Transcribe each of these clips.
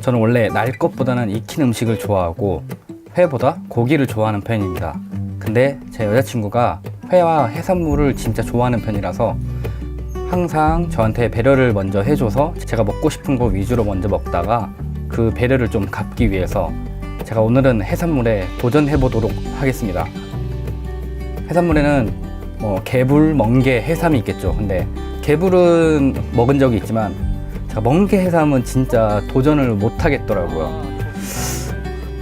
저는 원래 날 것보다는 익힌 음식을 좋아하고 회보다 고기를 좋아하는 편입니다. 근데 제 여자친구가 회와 해산물을 진짜 좋아하는 편이라서 항상 저한테 배려를 먼저 해줘서 제가 먹고 싶은 거 위주로 먼저 먹다가 그 배려를 좀 갚기 위해서 제가 오늘은 해산물에 도전해 보도록 하겠습니다. 해산물에는 뭐 개불, 멍게, 해삼이 있겠죠. 근데 개불은 먹은 적이 있지만 제가 멍게 해삼은 진짜 도전을 못 하겠더라고요.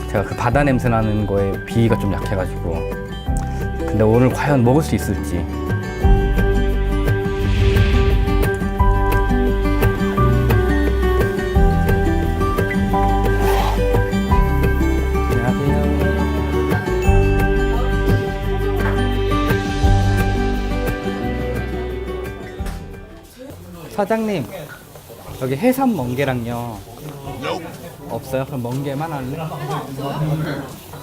제가 그 바다 냄새 나는 거에 비위가 좀 약해가지고. 근데 오늘 과연 먹을 수 있을지. 사장님, 여기 해삼 멍게랑요. 없어요? 그럼 멍게만 할래?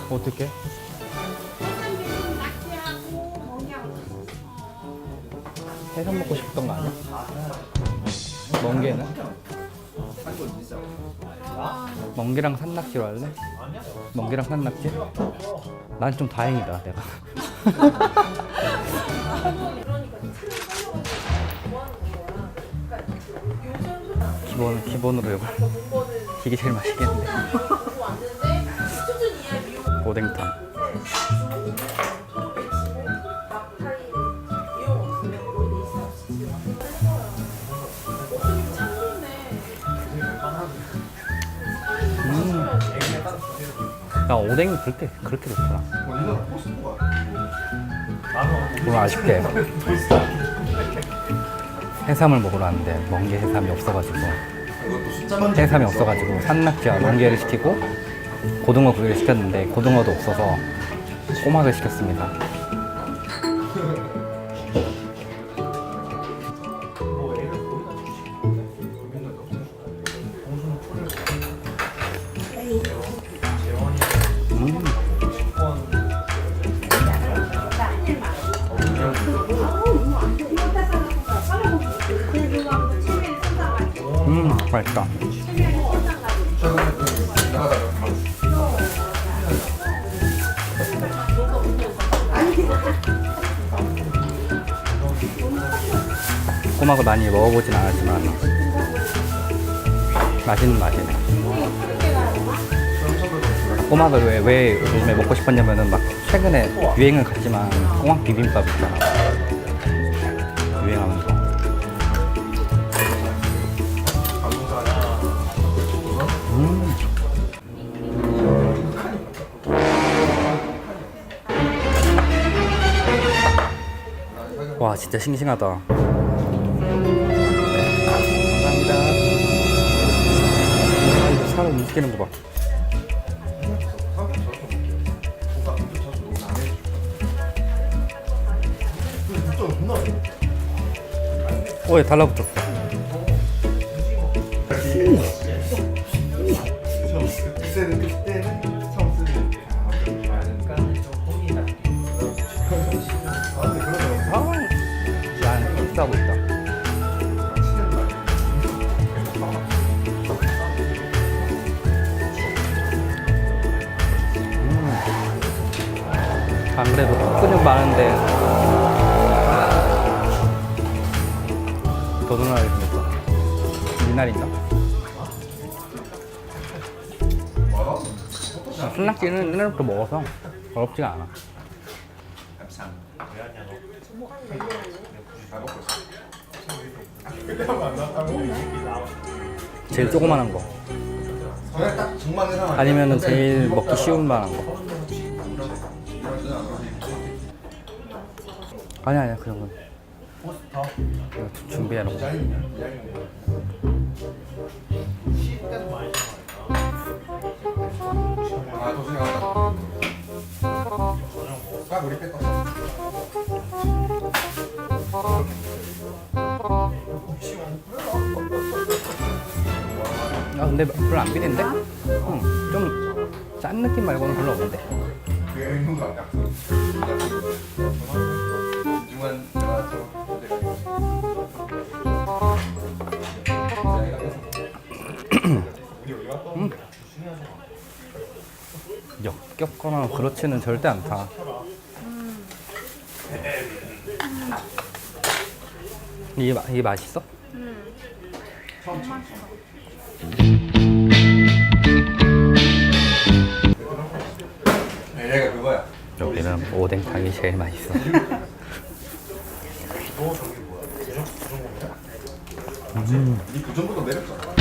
어떻게? 해삼 먹고 싶던 거 아니야? 멍게는? 멍게랑 산낙지로 할래? 멍게랑 산낙지? 난 좀 다행이다, 내가. 기본 기본으로 이거 이게 제일 맛있겠는데. 오뎅탕. 음. 야 오뎅이 그렇게 그렇게 좋더라. 오늘 아쉽게 해삼을 먹으러 왔는데 멍게 해삼이 없어가지고 해삼이 없어가지고 산낙지와 멍게를 시키고 고등어 구이를 시켰는데 고등어도 없어서 꼬막을 시켰습니다. 맛있다. 꼬막을 많이 먹어보진 않았지만 맛있는 맛이네. 꼬막을 왜, 왜 요즘에 먹고 싶었냐면은 막 최근에 유행을 갔지만 꼬막 비빔밥 있잖아. 진짜 싱싱하다. 네, 감사합니다. 사람 움직이는 거 봐. 오, 얘 달라붙었어. 그 안 그래도 근육 많은데 도둑나게 생겼어. 미나리인가? 아, 순낙지는 옛날부터 먹어서 어렵지가 않아. 제일 조그만한 거. 아니면은 제일 먹기 쉬운 만한 거. 아니 아니야 그런 건. 이거 주- 준비해 놓고. 아딱 우리 뺐다 아 근데 별로 안 비린데? 응. 좀 짠 느낌 말고는 별로 없는데. 그게 있는 거 아니야 중간 들어가서 음. 역겹거나 그렇지는 절대 않다. 이게, 마- 이게 맛있어? 얘가 그거야. 여기는 오뎅탕이 제일 맛있어. 너 저기 뭐야? 부정 부정공이야? 부정공도 매력잖아.